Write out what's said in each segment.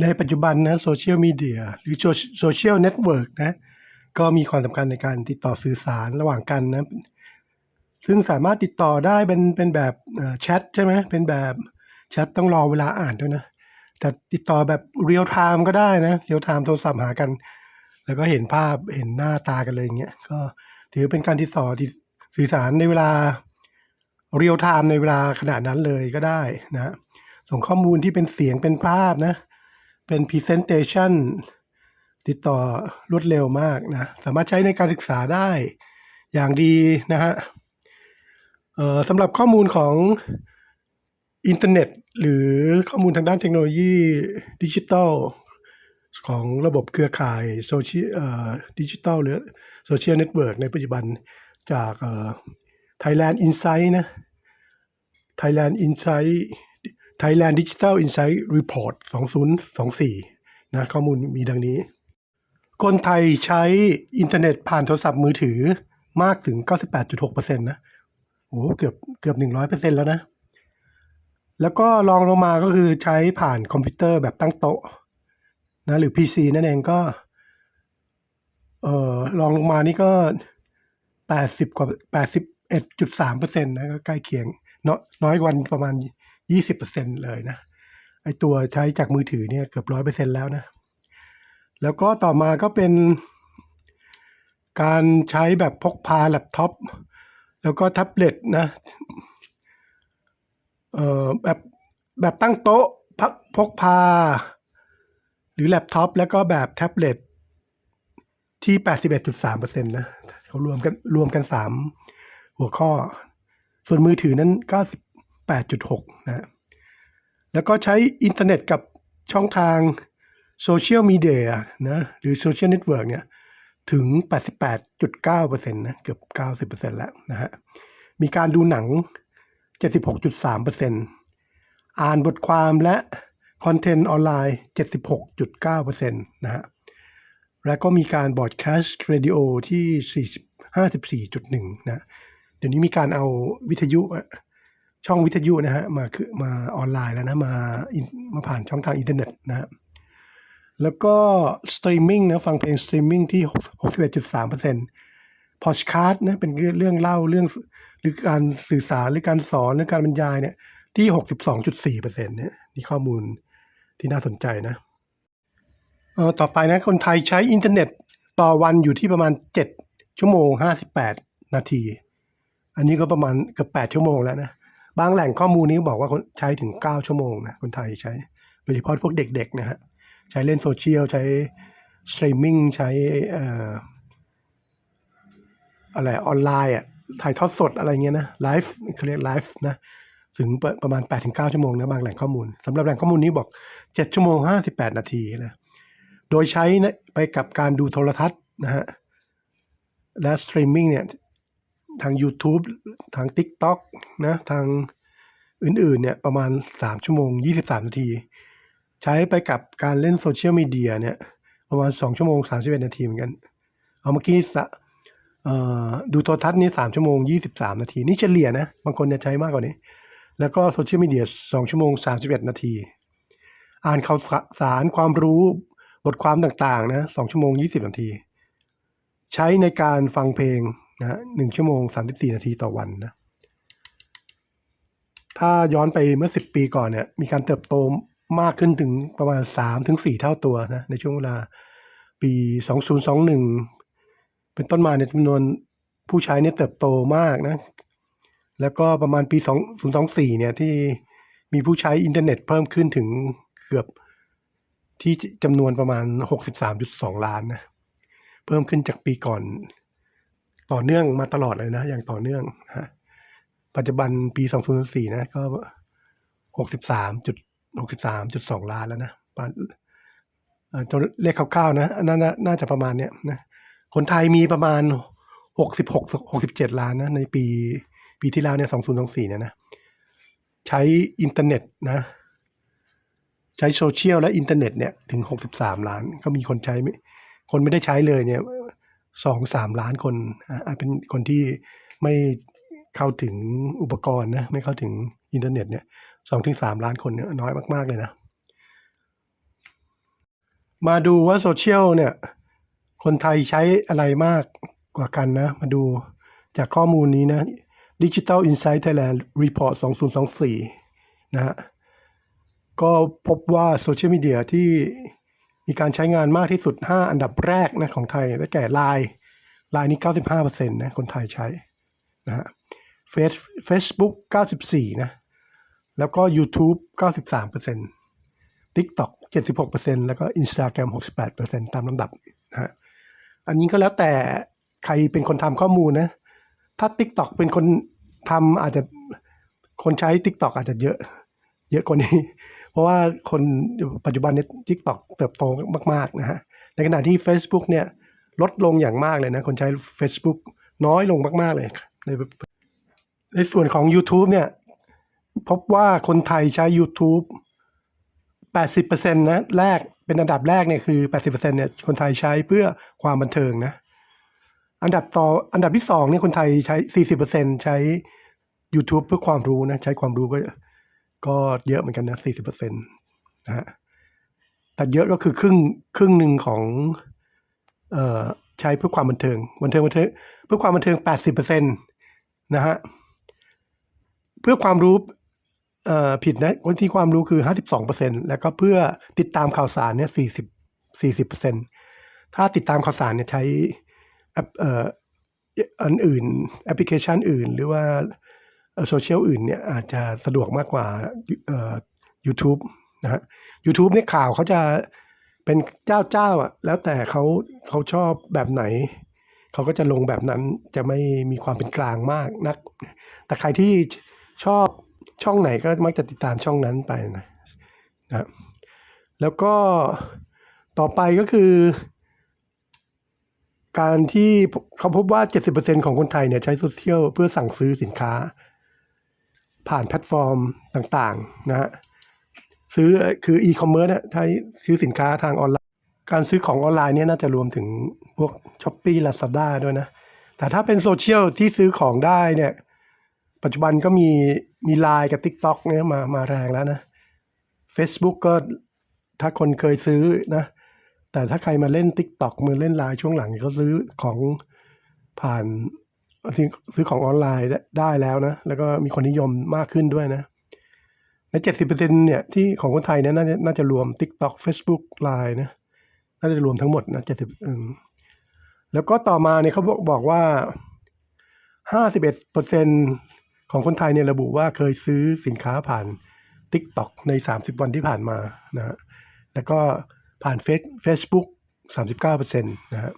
ในปัจจุบันนะโซเชียลมีเดียหรือโซเชียลเน็ตเวิร์กนะก็มีความสำคัญในการติดต่อสื่อสารระหว่างกันนะซึ่งสามารถติดต่อได้เป็นเป็นแบบแชทใช่ไหมเป็นแบบแชทต้องรอเวลาอ่านด้วยนะแต่ติดต่อแบบเรียลไทม์ก็ได้นะเรียลไทม์โทรศัพท์หากัน แล้วก็เห็นภาพเห็นหน้าตากันเลยอย่างเงี้ยก็ถือเป็นการติดต่อที่สื่อสารในเวลาเรียลไทม์ในเวลาขณะนั้นเลยก็ได้นะส่งข้อมูลที่เป็นเสียงเป็นภาพนะ เป็น Presentation ติดต่อรวดเร็วมากนะ สามารถใช้ในการศึกษาได้อย่างดีนะฮะสำหรับข้อมูลของอินเทอร์เน็ต หรือข้อมูลทางด้านเทคโนโลยีดิจิทัลของระบบเครือข่ายโซเชียลดิจิทัลหรือโซเชียลเน็ตเวิร์กในปัจจุบันจาก Thailand Insight นะ Thailand Insight Thailand Digital Insight Report 2024 นะข้อมูลมีดังนี้ คนไทยใช้อินเทอร์เน็ตผ่านโทรศัพท์มือถือมากถึง 98.6%นะโอ้โหเกือบเกือบ 100%แล้วนะ แล้วก็รองลงมาก็คือใช้ผ่านคอมพิวเตอร์แบบตั้งโต๊ะนะหรือ PC นั่นเองก็เอ่อรองลงมานี่ก็ 80 กว่า 81.3%นะก็ใกล้เคียง น้อยน้อยกว่าประมาณ 20%เลยนะ ไอตัวใช้จากมือถือเนี่ยเกือบร้อยเปอร์เซ็นแล้วนะ แล้วก็ต่อมาก็เป็น การใช้แบบพกพาแล็ปท็อป แล้วก็แท็บเล็ตนะ เอ่อแบบแบบตั้งโต๊ะพักพกพา หรือแล็ปท็อป แล้วก็แบบแท็บเล็ตที่ 81.3%นะเขารวมกันรวมกัน 3 หัวข้อ ส่วนมือถือนั้น 8.6 นะ แล้วก็ใช้อินเทอร์เน็ตกับช่องทางโซเชียลมีเดียนะหรือโซเชียลเน็ตเวิร์กเนี่ยถึง 88.9%นะเกือบ 90%แล้วนะฮะ มีการดูหนัง 76.3%อ่านบทความและคอนเทนต์ออนไลน์ 76.9%นะฮะ แล้วก็มีการบอดแคสต์เรดิโอที่ 4 54.1 นะ เดี๋ยวนี้มีการเอาวิทยุ ช่องวิทยุนะฮะมาคือมาออนไลน์แล้วนะมามาผ่านช่องทางอินเทอร์เน็ตนะฮะแล้วก็สตรีมมิ่งนะฟังเพลงสตรีมมิ่งที่ 61.3%พอดคาสต์นะเป็นเรื่องเล่าเรื่องหรือการสื่อสารหรือการสอนหรือการบรรยายเนี่ยที่ 62.4%เนี่ยนี่ข้อมูลที่น่าสนใจนะเออต่อไปนะคนไทยใช้อินเทอร์เน็ตต่อวันอยู่ที่ประมาณ 7 ชั่วโมง 58 นาที อันนี้ก็ประมาณเกือบ8ชั่วโมงแล้วนะ บางแหล่งข้อมูลนี้บอกว่าคนใช้ถึง 9 ชั่วโมงนะคนไทยใช้ โดยเฉพาะพวกเด็กๆนะฮะใช้เล่นโซเชียล ใช้สตรีมมิ่งใช้อออะไรออนไลน์อะถ่ายทอดสดอะไรเงี้ยนะไลฟ์เขาเรียกไลฟ์นะถึงประมาณ 8-9 ชั่วโมงนะบางแหล่งข้อมูลสำหรับแหล่งข้อมูลนี้บอก 7 ชั่วโมง 58 นาทีนะโดยใช้นะไปกับการดูโทรทัศน์นะฮะและสตรีมมิ่งเนี่ย ทาง YouTube ทาง TikTok นะทางอื่นๆเนี่ยประมาณ 3 ชั่วโมง 23 นาที ใช้ไปกับการเล่นโซเชียลมีเดียเนี่ยประมาณ 2 ชั่วโมง 31 นาทีเหมือนกัน เอาเมื่อกี้ดูโทรทัศน์นี่ 3 ชั่วโมง 23 นาที นี่เฉลี่ยนะ บางคนจะใช้มากกว่านี้ แล้วก็โซเชียลมีเดีย 2 ชั่วโมง 31 นาที อ่านข่าวสารความรู้บทความต่างๆนะ 2 ชั่วโมง 20 นาที ใช้ในการฟังเพลง นะหนึ่งชั่วโมง34นาทีต่อวันนะ ถ้าย้อนไปเมื่อ10ปีก่อนเนี่ย มีการเติบโตมากขึ้นถึงประมาณ3ถึง4เท่าตัวนะ ในช่วงเวลาปี2021เป็นต้นมาในยจำนวนผู้ใช้เนี่ยเติบโตมากนะ แล้วก็ประมาณปี2024เนี่ยที่มีผู้ใช้อินเทอร์เน็ตเพิ่มขึ้นถึงเกือบที่จำนวนประมาณ 63.2 ล้านนะ เพิ่มขึ้นจากปีก่อน ต่อเนื่องมาตลอดเลยนะ อย่างต่อเนื่องฮะปัจจุบันปี 2004 นะ ก็ 63จุด63.2 ล้านแล้วนะปานเอ่อตัวเลขคร่าวๆนะน่าน่าน่าจะประมาณเนี้ยนะคนไทยมีประมาณ 66 67 ล้านนะในปีปีที่แล้วเนี่ย2024เนี่ยนะ ใช้อินเทอร์เน็ตนะ ใช้โซเชียลและอินเทอร์เน็ตเนี่ยถึง 63 ล้าน ก็มีคนใช้ไม่คนไม่ได้ใช้เลยเนี่ย สองสามล้านคนอาจเป็นคนที่ไม่เข้าถึงอุปกรณ์นะไม่เข้าถึงอินเทอร์เน็ตเนี่ยสองถึงสามล้านคนเนี่ยน้อยมาก ๆ เลยนะ มาดูว่าโซเชียลเนี่ย คนไทยใช้อะไรมากกว่ากันนะ มาดูจากข้อมูลนี้นะ Digital Insight Thailand Report 2024 นะฮะก็พบว่าโซเชียลมีเดียที่ มีการใช้งานมากที่สุด 5 อันดับแรกนะของไทยได้แก่ Line Line นี่95%นะคนไทยใช้นะฮะ Face Facebook 94 นะ แล้วก็ YouTube 93% TikTok 76%แล้วก็ Instagram 68%ตามลำดับนะฮะอันนี้ก็แล้วแต่ใครเป็นคนทำข้อมูลนะ ถ้า TikTok เป็นคนทำอาจจะคนใช้ TikTok อาจจะเยอะ เยอะกว่านี้ ราะว่าคนปัจจุบันนี้ TikTok เติบโตมากๆนะฮะในขณะที่ Facebook เนี่ยลดลงอย่างมากเลยนะ คนใช้ Facebook น้อยลงมาก ๆ เลย ในในส่วนของ YouTube เนี่ย พบว่าคนไทยใช้ YouTube 80%นะแรกเป็นอันดับแรกเนี่ยคือ 80%เนี่ยคนไทยใช้เพื่อความบันเทิงนะ อันดับต่ออันดับที่สองเนี่ยคนไทยใช้ 40%ใช้ YouTube เพื่อความรู้นะ ใช้ความรู้ก็ ก็เยอะเหมือนกันนะ40%นตนะฮะแต่เยอะก็คือครึ่งครึ่งหนึ่งของเอ่อใช้เพื่อความบันเทิงบันเทิงบันเทิงเพื่อความบันเทิง80%นตนะฮะเพื่อความรู้เอ่อผิดนะคนที่ความรู้คือ52%แล้วก็เพื่อติดตามข่าวสารเนี่ย40 40%ถ้าติดตามข่าวสารเนี่ยใช้แอปเอ่ออันอื่น แอปพลิเคชันอื่น หรือว่า โซเชียลอื่นเนี่ยอาจจะสะดวกมากกว่าเอ่อ YouTube นะฮะ YouTube เนี่ยข่าวเขาจะเป็นเจ้าเจ้าอะแล้วแต่เขาเขาชอบแบบไหน เขาก็จะลงแบบนั้นจะไม่มีความเป็นกลางมากนัก แต่ใครที่ชอบช่องไหนก็มักจะติดตามช่องนั้นไปนะนะแล้วก็ต่อไปก็คือ การที่เขาพบว่า 70%ของคนไทยเนี่ยใช้โซเชียลเพื่อสั่งซื้อสินค้า ผ่านแพลตฟอร์มต่างๆนะฮะซื้อคืออีคอมเมิร์ซใช้ซื้อสินค้าทางออนไลน์ การซื้อของออนไลน์เนี่ยน่าจะรวมถึงพวก s h อ p e e Lazada ด้วยนะ แต่ถ้าเป็นโซเชียลที่ซื้อของได้เนี่ย ปัจจุบันก็มีมีไลน์กับ TikTok เนี่ยมามาแรงแล้วนะ Facebook ก็ถ้าคนเคยซื้อนะ แต่ถ้าใครมาเล่น TikTok มาเล่นไลน์ช่วงหลังเขาซื้อของผ่าน ซื้อของออนไลน์ได้แล้วนะ แล้วก็มีคนนิยมมากขึ้นด้วยนะ ใน70%เปอร์เซ็นเนี่ยที่ของคนไทยเนี่ยน่าจะน่าจะรวม TikTok Facebook Line นะ น่าจะรวมทั้งหมดนะ70อืมแล้วก็ต่อมาเนี่ยเขาบอกว่าห้าสิบเอกว่า51%ของคนไทยเนี่ยระบุว่าเคยซื้อสินค้าผ่าน TikTok ใน 30 วันที่ผ่านมานะฮะ แล้วก็ผ่านเฟซ Facebook 39%นตนะฮะ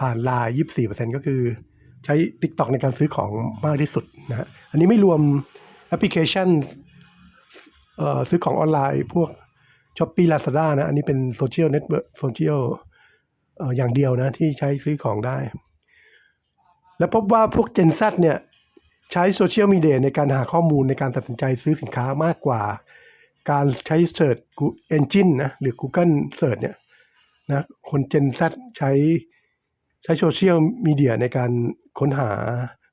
ผ่าน Line 24%ก็คือ ใช้ TikTok ในการซื้อของมากที่สุดนะฮะอันนี้ไม่รวมแอปพลิเคชันซื้อของออนไลน์พวกช้อปปี้ลาซาด้านะ อันนี้เป็นโซเชียลเน็ตเวิร์กโซเชียลอย่างเดียวนะ ที่ใช้ซื้อของได้ แล้วพบว่าพวก Gen Z เนี่ย ใช้โซเชียลมีเดียในการหาข้อมูลในการตัดสินใจซื้อสินค้ามากกว่า การใช้ Search Engine นะ หรือ Google Search เนี่ยนะคน Gen Z ใช้ ใช้โซเชียลมีเดียในการค้นหา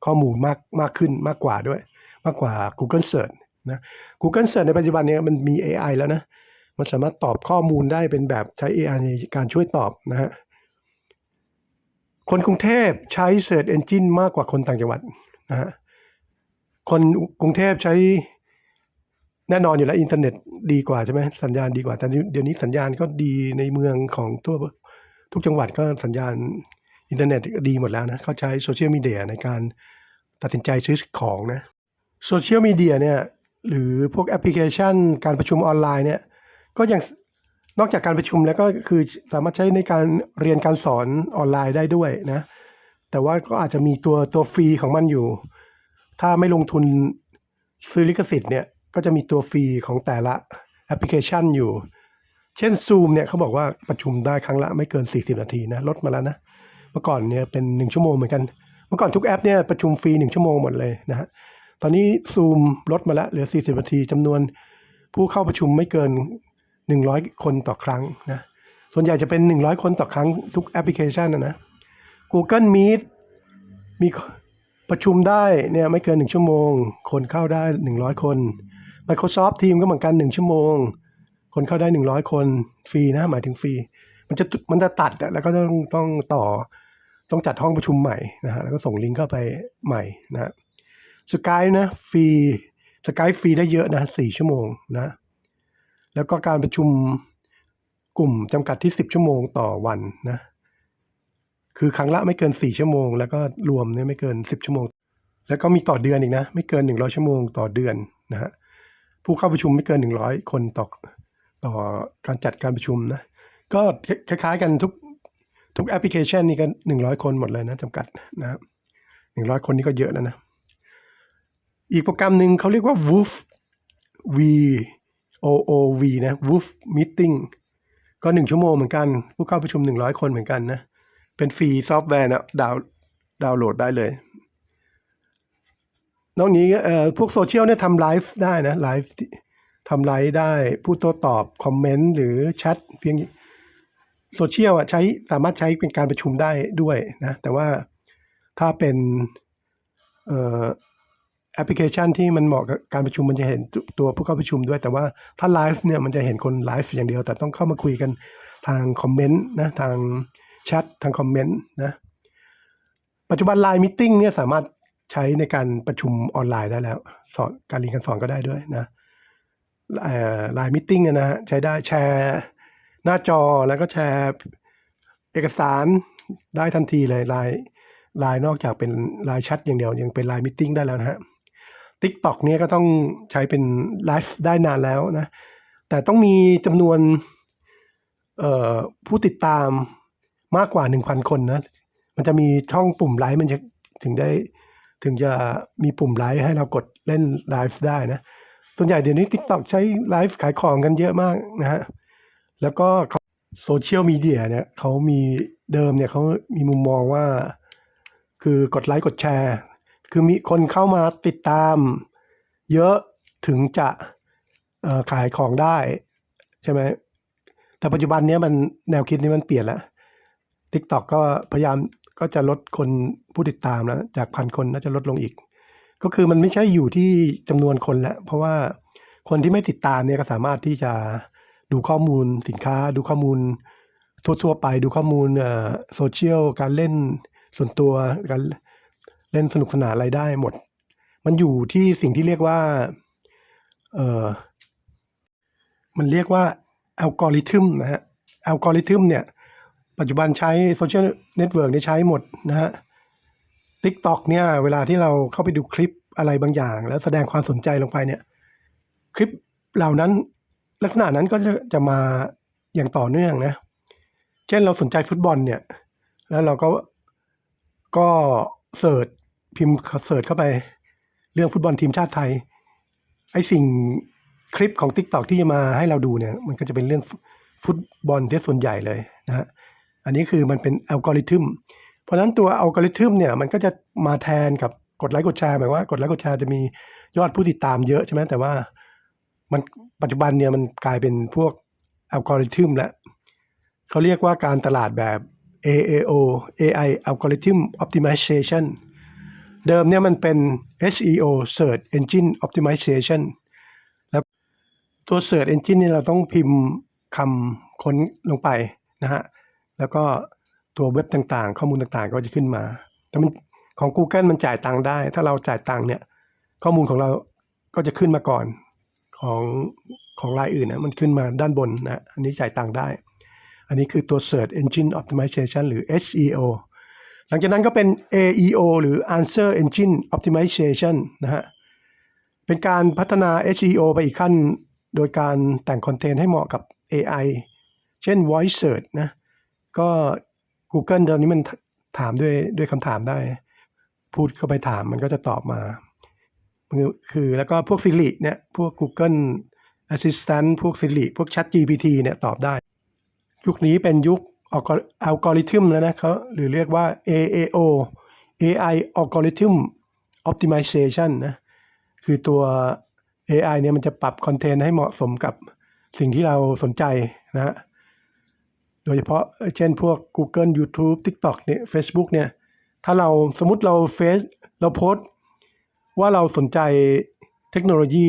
ข้อมูลมากมากขึ้นมากกว่าด้วย มากกว่า Google Search นะ Google Search ในปัจจุบันเนี้มันมี AI แล้วนะ มันสามารถตอบข้อมูลได้เป็นแบบใช้ AI ในการช่วยตอบนะฮะคนกรุงเทพใช้ Search Engine มากกว่าคนต่างจังหวัดนะฮะคนกรุงเทพใช้แน่นอนอยู่แล้วอินเทอร์เน็ตดีกว่าใช่ไหมสัญญาณดีกว่าแต่เดี๋ยวนี้สัญญาณก็ดีในเมืองของทั่วทุกจังหวัดก็สัญญาณ อินเทอร์เน็ตดีหมดแล้วนะเขาใช้โซเชียลมีเดียในการตัดสินใจซื้อของนะโซเชียลมีเดียเนี่ยหรือพวกแอปพลิเคชัน การประชุมออนไลน์เนี่ยก็ยังนอกจากการประชุมแล้วก็คือสามารถใช้ในการเรียนการสอนออนไลน์ได้ด้วยนะ แต่ว่าก็อาจจะมีตัวตัวฟรีของมันอยู่ ถ้าไม่ลงทุนซื้อลิขสิทธิ์เนี่ยก็จะมีตัวฟรีของแต่ละแอปพลิเคชันอยู่ เช่น Zoom เนี่ยเขาบอกว่าประชุมได้ครั้งละไม่เกิน 40 นาทีนะ ลดมาแล้วนะ มื่อก่อนเนี่ยเป็น 1 ชั่วโมงเหมือนกัน เมื่อก่อนทุกแอปเนี่ยประชุมฟรี 1 ชั่วโมงหมดเลยนะฮะตอนนี้ Zoom ลดมาแล้วเหลือ 40 นาทีจำนวนผู้เข้าประชุมไม่เกิน 100 คนต่อครั้งนะส่วนใหญ่จะเป็น 100 คนต่อครั้งทุกแอปพลิเคชันนะนะ Google Meet มีประชุมได้เนี่ยไม่เกิน 1 ชั่วโมง คนเข้าได้ 100 คน Microsoft Teams ก็เหมือนกัน 1 ชั่วโมง คนเข้าได้หนึ่งร้อยคนฟรีนะหมายถึงฟรี มันจะมันจะตัดแล้วก็ต้องต้องต่อ ต้องจัดห้องประชุมใหม่นะฮะแล้วก็ส่งลิงก์เข้าไปใหม่นะสกายนะฟรีสกายฟรีได้เยอะนะสี่ชั่วโมงนะแล้วก็การประชุมกลุ่มจำกัดที่สิบชั่วโมงต่อวันนะคือครั้งละไม่เกินสี่ชั่วโมง แล้วก็รวมเนี่ยไม่เกินสิบชั่วโมง แล้วก็มีต่อเดือนอีกนะ ไม่เกินหนึ่งร้อยชั่วโมงต่อเดือนนะฮะผู้เข้าประชุมไม่เกินหนึ่งร้อยคนต่อต่อการจัดการประชุมนะก็คล้ายๆกันทุก ทุกแอปพลิเคชันนี่ก็หนึ่งร้อยคนหมดเลยนะจำกัดนะครับหนึ่งร้อยคนนี่ก็เยอะแล้วนะ อีกโปรแกรมหนึ่งเขาเรียกว่า Woof V O O V นะ Woof Meeting ก็หนึ่งชั่วโมงเหมือนกัน ผู้เข้าประชุมหนึ่งร้อยคนเหมือนกันนะ เป็นฟรีซอฟต์แวร์นะดาวดาวน์โหลดได้เลย นอกนี้เอ่อพวกโซเชียลเนี่ยทำไลฟ์ได้นะไลฟ์ทำไลฟ์ได้พูดโต้ตอบ คอมเมนต์ หรือแชทเพียง โซเชียลอะใช้สามารถใช้เป็นการประชุมได้ด้วยนะ แต่ว่าถ้าเป็นแอปพลิเคชันที่มันเหมาะกับการประชุมมันจะเห็นตัวผู้เข้าประชุมด้วย แต่ว่าถ้าไลฟ์เนี่ยมันจะเห็นคนไลฟ์อย่างเดียว แต่ต้องเข้ามาคุยกันทางคอมเมนต์นะทางแชททางคอมเมนต์นะปัจจุบันไลน์มิ g เนี่ยสามารถใช้ในการประชุมออนไลน์ได้แล้ว สอนการเรียนการสอนก็ได้ด้วยนะไลน์มิ g เนี่ยนะฮะใช้ได้แชร์ หน้าจอแล้วก็แชร์เอกสารได้ทันทีเลยไลน์ไลน์นอกจากเป็นไลน์แชทอย่างเดียว ยังเป็นไลน์มิ g ได้แล้วนะฮะ t ิ k t o k เนี่ยก็ต้องใช้เป็นไลฟ์ได้นานแล้วนะ แต่ต้องมีจำนวนผู้ติดตามมากกว่า 1,000 คนนะ มันจะมีช่องปุ่มไลฟ์มันจะถึงได้ถึงจะมีปุ่มไลฟ์ให้เรากดเล่นไลฟ์ได้นะ ส่วนใหญ่เดี๋ยวนี้ TikTok ใช้ไลฟ์ขายของกันเยอะมากนะฮะ แล้วก็โซเชียลมีเดียเนี่ยเขามีเดิมเนี่ยเขามีมุมมองว่า คือกดไลค์กดแชร์ คือมีคนเข้ามาติดตาม เยอะถึงจะขายของได้ใช่ไหมแต่ปัจจุบันนี้มันแนวคิดนี้มันเปลี่ยนแล้ว TikTok ก็พยายามก็จะลดคนผู้ติดตามแล้ว จากพันคนน่าจะลดลงอีก ก็คือมันไม่ใช่อยู่ที่จำนวนคนแล้ว เพราะว่าคนที่ไม่ติดตามเนี่ยก็สามารถที่จะ ดูข้อมูลสินค้า ดูข้อมูลทั่วๆไปดูข้อมูลโซเชียลการเล่นส่วนตัวการเล่นสนุกสนานอะไรได้หมด มันอยู่ที่สิ่งที่เรียกว่าเออมันเรียกว่าอัลกอริทึมนะฮะอัลกอริทึมเนี่ย ปัจจุบันใช้โซเชียลเน็ตเวิร์กเนี่ยใช้หมดนะฮะ t ิ k t o k เนี่ย เวลาที่เราเข้าไปดูคลิปอะไรบางอย่าง แล้วแสดงความสนใจลงไปเนี่ย คลิปเหล่านั้น ลักษณะนั้นก็จะจะมาอย่างต่อเนื่องนะ เช่นเราสนใจฟุตบอลเนี่ย แล้วเราก็ก็เสิร์ชพิมพ์เสิร์ชเข้าไปเรื่องฟุตบอลทีมชาติไทย ไอสิ่งคลิปของ Tik t o อกที่จะมาให้เราดูเนี่ย มันก็จะเป็นเรื่องฟุตบอลที่ส่วนใหญ่เลยนะฮะอันนี้คือมันเป็นอัลกอริทึมเพราะนั้นตัวอัลกอริทึมเนี่ยมันก็จะมาแทนกับกดไลค์กดแชร์หมายว่ากดไลค์กดแชร์จะมียอดผู้ติดตามเยอะใช่ไหมแต่ว่า มันปัจจุบันเนี่ยมันกลายเป็นพวกอัลกอริทึมแล้วเขาเรียกว่าการตลาดแบบ AAO AI Algorithm Optimization เดิมเนี่ยมันเป็น SEO Search Engine Optimization แล้วตัว Search Engine เนี่ยเราต้องพิมพ์คำค้นลงไปนะฮะ แล้วก็ตัวเว็บต่างๆ ข้อมูลต่างๆ ก็จะขึ้นมา แต่มันของ Google มันจ่ายตังค์ได้ ถ้าเราจ่ายตังค์เนี่ย ข้อมูลของเราก็จะขึ้นมาก่อน ของของรายอื่นนะมันขึ้นมาด้านบนนะอันนี้จ่ายตังค์ได้ อันนี้คือตัว Search Engine Optimization หรือ SEO หลังจากนั้นก็เป็น AEO หรือ Answer Engine Optimization นะฮะเป็นการพัฒนา SEO ไปอีกขั้น โดยการแต่งคอนเทนต์ให้เหมาะกับ AI เช่น Voice Search นะก็ Google ตอนนี้มันถามด้วยด้วยคำถามได้ พูดเข้าไปถามมันก็จะตอบมา คือแล้วก็พวก Siri เนี่ยพวก Google Assistant พวก Siri พวก Chat GPT เนี่ยตอบได้ ยุคนี้เป็นยุคอัลกอริทึมแล้วนะเขาหรือเรียกว่า AAO AI Algorithm Optimization นะ คือตัว AI เนี่ยมันจะปรับคอนเทนต์ให้เหมาะสมกับสิ่งที่เราสนใจนะ โดยเฉพาะเช่นพวก Google YouTube TikTok เนี่ย Facebook เนี่ย ถ้าเราสมมติเราเฟซเราโพสต์ ว่าเราสนใจเทคโนโลยี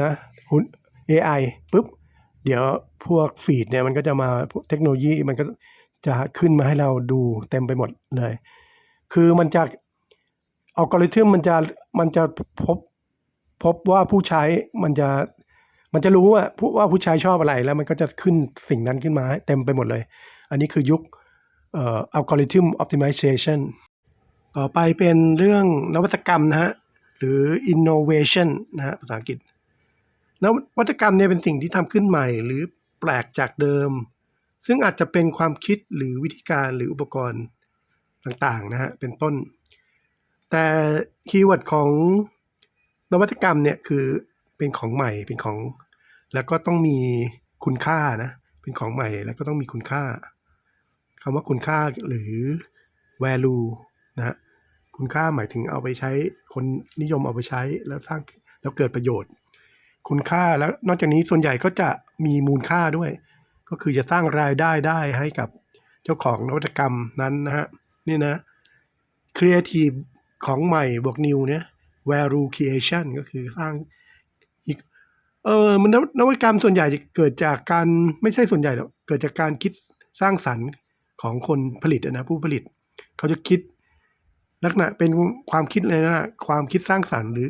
นะหุ่น AI ปุ๊บ เดี๋ยวพวกฟีดเนี่ยมันก็จะมาเทคโนโลยีมันก็จะขึ้นมาให้เราดูเต็มไปหมดเลย คือมันจะอัลกอริทึมมันจะมันจะพบพบว่าผู้ใช้มันจะมันจะรู้ว่าผู้ว่าผู้ใช้ชอบอะไรแล้วมันก็จะขึ้นสิ่งนั้นขึ้นมาเต็มไปหมดเลย อันนี้คือยุคเอ่ออัลกอริทึมอ p ติมิเ a t i o n ต่อไปเป็นเรื่องนวัตกรรมนะฮะ หรือ innovation นะฮะภาษาอังกฤษนวัตกรรมเนี่ยเป็นสิ่งที่ทำขึ้นใหม่ หรือแปลกจากเดิม ซึ่งอาจจะเป็นความคิดหรือวิธีการหรืออุปกรณ์ต่างๆนะฮะเป็นต้น แต่คีย์เวิร์ดของนวัตกรรมเนี่ยคือเป็นของใหม่เป็นของ แล้วก็ต้องมีคุณค่านะเป็นของใหม่แล้วก็ต้องมีคุณค่าคำว่าคุณค่าหรือ value นะฮะ คุณค่าหมายถึงเอาไปใช้ คนนิยมเอาไปใช้แล้วสร้างแล้วเกิดประโยชน์ คุณค่าแล้วนอกจากนี้ส่วนใหญ่ก็จะมีมูลค่าด้วย ก็คือจะสร้างรายได้ได้ให้กับเจ้าของนวัตกรรมนั้นนะฮะนี่นะ creative ของใหม่บวก new เนี่ย value creation ก็คือสร้างอีกเออมันนวัตกรรมส่วนใหญ่จะเกิดจากการไม่ใช่ส่วนใหญ่หรอกเกิดจากการคิดสร้างสรรค์ของคนผลิตนะผู้ผลิต เขาจะคิด ลักษณะเป็นความคิดเลยนะความคิดสร้างสรรค์หรือ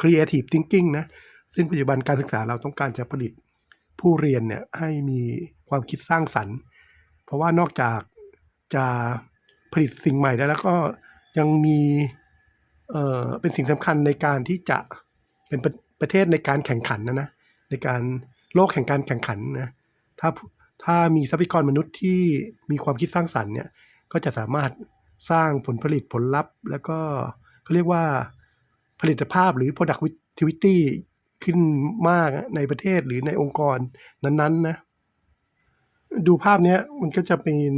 creative thinking นะ ซึ่งปัจจุบันการศึกษาเราต้องการจะผลิตผู้เรียนเนี่ยให้มีความคิดสร้างสรรค์ เพราะว่านอกจากจะผลิตสิ่งใหม่ได้วแล้วก็ยังมีเอ่อเป็นสิ่งสำคัญในการที่จะเป็นประประเทศในการแข่งขันนะนะในการโลกแห่งการแข่งขันนะถ้าถ้ามีทรัพยากรมนุษย์ที่มีความคิดสร้างสรรค์เนี่ยก็จะสามารถ สร้างผลผลิตผลลัพธ์ แล้วก็เขาเรียกว่าผลิตภาพหรือ productivity ขึ้นมากในประเทศหรือในองค์กรนั้นๆนะดูภาพเนี้ยมันก็จะเป็น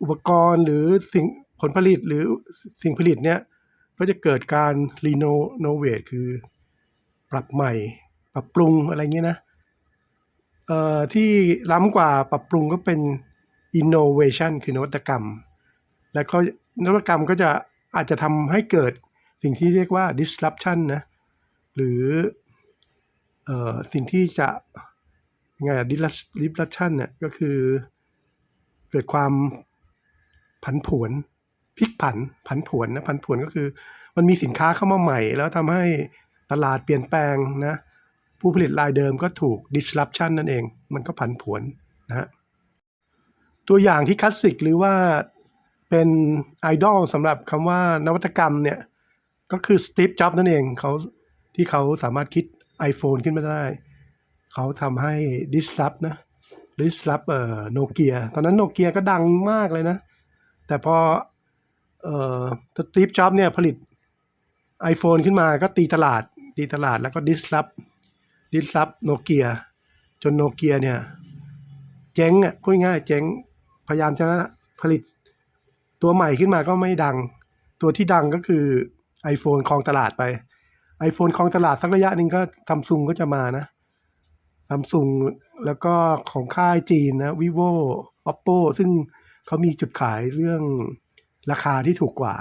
อุปกรณ์หรือสิ่งผลผลิตหรือสิ่งผลิตเนี้ยก็จะเกิดการรีโนเวทคือปรับใหม่ ปรับปรุงอะไรเงี้ยนะเอ่อที่ล้ำกว่าปรับปรุงก็เป็น innovation คือนวัตกรรม และก็นวัตกรรมก็จะอาจจะทำให้เกิดสิ่งที่เรียกว่า disruption นะ หรืออสิ่งที่จะไง disruption เนี่ยก็คือเกิดความผันผวนพลิกผันผันผวนนะผันผวนก็คือ มันมีสินค้าเข้ามาใหม่ แล้วทำให้ตลาดเปลี่ยนแปลงนะ ผู้ผลิตรายเดิมก็ถูก disruption นั่นเอง มันก็ผันผวนนะฮะ ตัวอย่างที่คลาสสิกหรือว่าเป็นไอดอลสำหรับคำว่านวัตกรรมเนี่ยก็คือสตีฟจ็อบนั่นเองเขาที่เขาสามารถคิด iPhone ขึ้นมาได้ เขาทำให้ disrupt นะ disrupt เอ่อโนเกียตอนนั้นโนเกียก็ดังมากเลยนะ แต่พอเอ่อสตีฟจ็อบเนี่ยผลิต iPhone ขึ้นมาก็ตีตลาดตีตลาดแล้วก็ disrupt disrupt โนเกียจนโนเกียเนี่ย เจ๊งอะพูดง่ายเจ๊ง พยายามจะผลิตตัวใหม่ขึ้นมาก็ไม่ดัง ตัวที่ดังก็คือ iPhone ครองตลาดไป iPhone ครองตลาดสักระยะหนึ่งก็ซัมซุงก็จะมานะซัมซุงแล้วก็ของค่ายจีนนะ vivo oppo ซึ่งเขามีจุดขายเรื่องราคาที่ถูกกว่า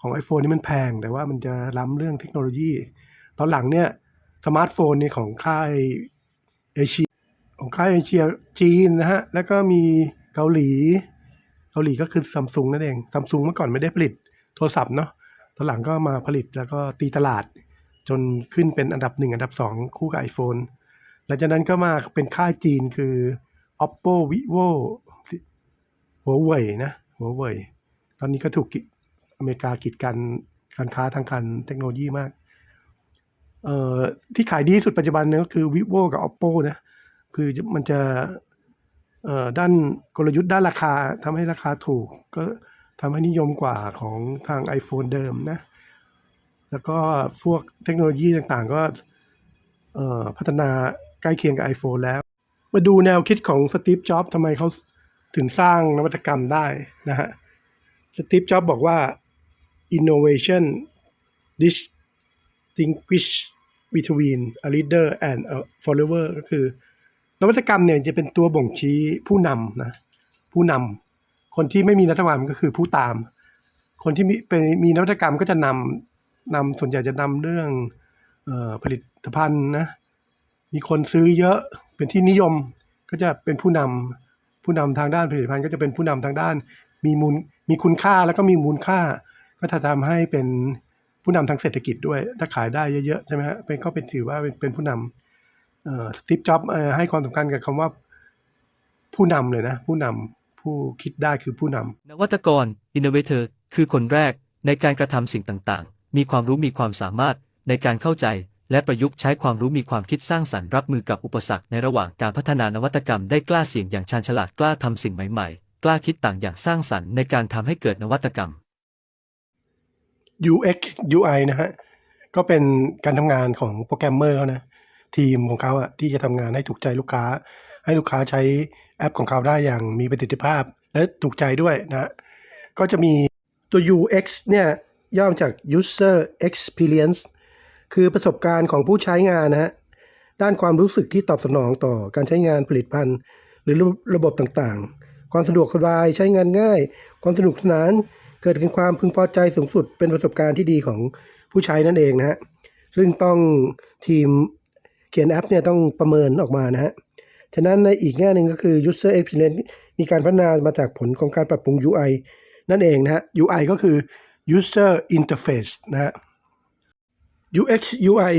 ของ iPhone นี่มันแพง แต่ว่ามันจะล้ำเรื่องเทคโนโลยี ตอนหลังเนี่ยสมาร์ทโฟนนี่ของค่ายเอเชียของค่ายเอเชียจีนนะฮะ แล้วก็มี เกาหลี เกาหลีก็คือซัมซุงนั่นเองซัมซุงเมื่อก่อนไม่ได้ผลิตโทรศัพท์เนาะตอนหลังก็มาผลิตแล้วก็ตีตลาด จนขึ้นเป็นอันดับหนึ่งอันดับสองคู่กับ iPhone หลังจากนั้นก็มาเป็นค่ายจีนคือ oppo vivo หัวเว่ยนะหัวเว่ยตอนนี้ก็ถูกอเมริกากีดกันการค้าทางการเทคโนโลยีมาก เอ่อที่ขายดีสุดปัจจุบันเนี่ยก็คือ vivo กับ oppo นะ คือมันจะ ด้านกลยุทธ์ด้านราคาทำให้ราคาถูก ก็ทำให้นิยมกว่าของทาง iPhone เดิมนะ แล้วก็พวกเทคโนโลยีต่างๆ ก็พัฒนาใกล้เคียงกับ iPhone แล้ว มาดูแนวคิดของสตีฟจ็อบส์ทำไมเขาถึงสร้างนวัตกรรมได้นะฮะสตีฟจ็อบส์บอกว่า innovation distinguish between a leader and a follower ก็คือ นวัตกรรมเนี่ยจะเป็นตัวบ่งชี้ผู้นำนะผู้นำคนที่ไม่มีนวัตกรรมก็คือผู้ตาม คนที่มีเป็นมีนวัตกรรมก็จะนำนำส่วนใหญ่จะนำเรื่องออผลิตภัณฑ์นะมีคนซื้อเยอะเป็นที่นิยมก็จะเป็นผู้นำผู้นำทางด้านผลิตภัณฑ์ก็จะเป็นผู้นำทางด้าน มีมูลมีคุณค่าแล้วก็มีมูลค่า ก็จะทำให้เป็นผู้นำทางเศรษฐกิจด้วย ถ้าขายได้เยอะๆใช่ไหมฮะเป็นก็เป็นถือว่าเป็นเป็นผู้นำ เอ่อสตีฟจ็อบส์ให้ความสำคัญกับคำว่าผู้นำเลยนะ ผู้นำผู้คิดได้คือผู้นำนวัตกร innovator คือคนแรกในการกระทำสิ่งต่างๆ มีความรู้มีความสามารถในการเข้าใจและประยุกต์ใช้ความรู้มีความคิดสร้างสรรค์รับมือกับอุปสรรคในระหว่างการพัฒนานวัตกรรมได้กล้าเสี่ยงอย่างชาญฉลาดกล้าทำสิ่งใหม่ๆ กล้าคิดต่างอย่างสร้างสรรค์ในการทำให้เกิดนวัตกรรม UX UI นะฮะ ก็เป็นการทำงานของโปรแกรมเมอร์เขานะ ทีมของเขาอะที่จะทำงานให้ถูกใจลูกค้า ให้ลูกค้าใช้แอปของเขาได้อย่างมีประสิทธิภาพ และถูกใจด้วยนะก็จะมีตัว UX เนี่ยย่อมาจาก User Experience คือประสบการณ์ของผู้ใช้งานนะฮะด้านความรู้สึกที่ตอบสนองต่อการใช้งานผลิตภัณฑ์ หรือระบบต่างๆ ความสะดวกสบายใช้งานง่าย ความสนุกสนาน เกิดเป็นความพึงพอใจสูงสุด เป็นประสบการณ์ที่ดีของผู้ใช้นั่นเองนะฮะซึ่งต้องทีม ขียนแอปเนี่ยต้องประเมินออกมานะฮะ ฉะนั้นในอีกแง่หนึ่งก็คือ user experience มีการพัฒนามาจากผลของการปรับปรุง UI นั่นเองนะฮะ UI ก็คือ user interface นะฮะ UX UI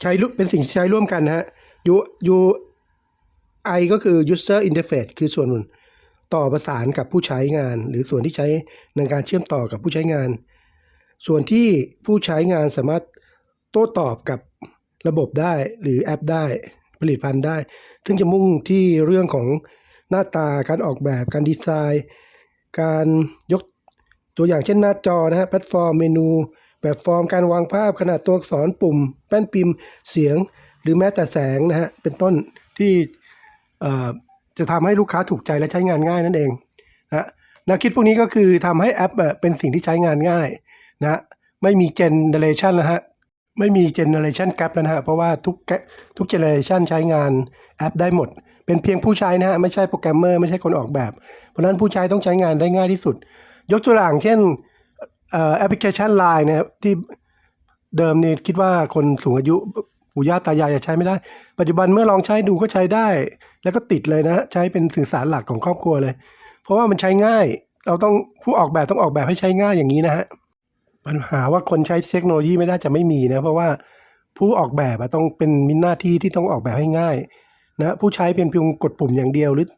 ใช้เป็นสิ่งใช้ร่วมกันนะฮะ U UI ก็คือ user interface คือส่วนต่อประสานกับผู้ใช้งาน หรือส่วนที่ใช้ในการเชื่อมต่อกับผู้ใช้งาน ส่วนที่ผู้ใช้งานสามารถโต้ตอบกับ ระบบได้หรือแอปได้ผลิตภัณฑ์ได้ ซึ่งจะมุ่งที่เรื่องของหน้าตาการออกแบบการดีไซน์ การยกตัวอย่างเช่นหน้าจอนะฮะแพลตฟอร์มเมนู แบบฟอร์มการวางภาพขนาดตัวอักษรปุ่ม แป้นพิมพ์เสียง หรือแม้แต่แสงนะฮะเป็นต้นที่จะทำให้ลูกค้าถูกใจและใช้งานง่ายนั่นเองนะแนวคิดพวกนี้ก็คือทำให้แอปเป็นสิ่งที่ใช้งานง่ายนะไม่มีเจนเนเรชันแล้วฮะ ไม่มีเจเนอเรชันแกรแล้วนะฮะ เพราะว่าทุกทุกเจเนอเรชันใช้งานแอปได้หมด เป็นเพียงผู้ใช้นะฮะ ไม่ใช่โปรแกรมเมอร์ ไม่ใช่คนออกแบบ เพราะฉะนั้นผู้ใช้ต้องใช้งานได้ง่ายที่สุด ยกตัวอย่างเช่นแอปพลิเคชัน Line นะครับที่เดิมนี่คิดว่าคนสูงอายุปู่ย่าตายายจะใช้ไม่ได้ ปัจจุบันเมื่อลองใช้ดูก็ใช้ได้ แล้วก็ติดเลยนะ ใช้เป็นสื่อสารหลักของครอบครัวเลย เพราะว่ามันใช้ง่าย เราต้องผู้ออกแบบต้องออกแบบให้ใช้ง่ายอย่างนี้นะฮะ ปัญหาว่าคนใช้เทคโนโลยีไม่ได้จะไม่มีนะ เพราะว่าผู้ออกแบบต้องเป็นมีหน้าที่ที่ต้องออกแบบให้ง่ายนะผู้ใช้เป็นเพียงกดปุ่มอย่างเดียวหรือ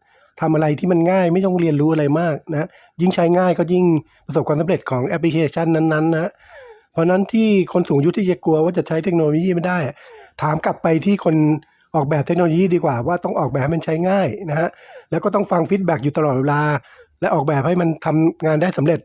ทำอะไรที่มันง่ายไม่ต้องเรียนรู้อะไรมากนะยิ่งใช้ง่ายก็ยิ่งประสบความสำเร็จของแอปพลิเคชันนั้นๆนะเพราะนั้นที่คนสูงอายุที่จะกลัวว่าจะใช้เทคโนโลยีไม่ได้ ถามกลับไปที่คนออกแบบเทคโนโลยีดีกว่าว่าต้องออกแบบให้มันใช้ง่ายนะฮะแล้วก็ต้องฟังฟีดแบ็กอยู่ตลอดเวลา และออกแบบให้มันทำงานได้สำเร็จ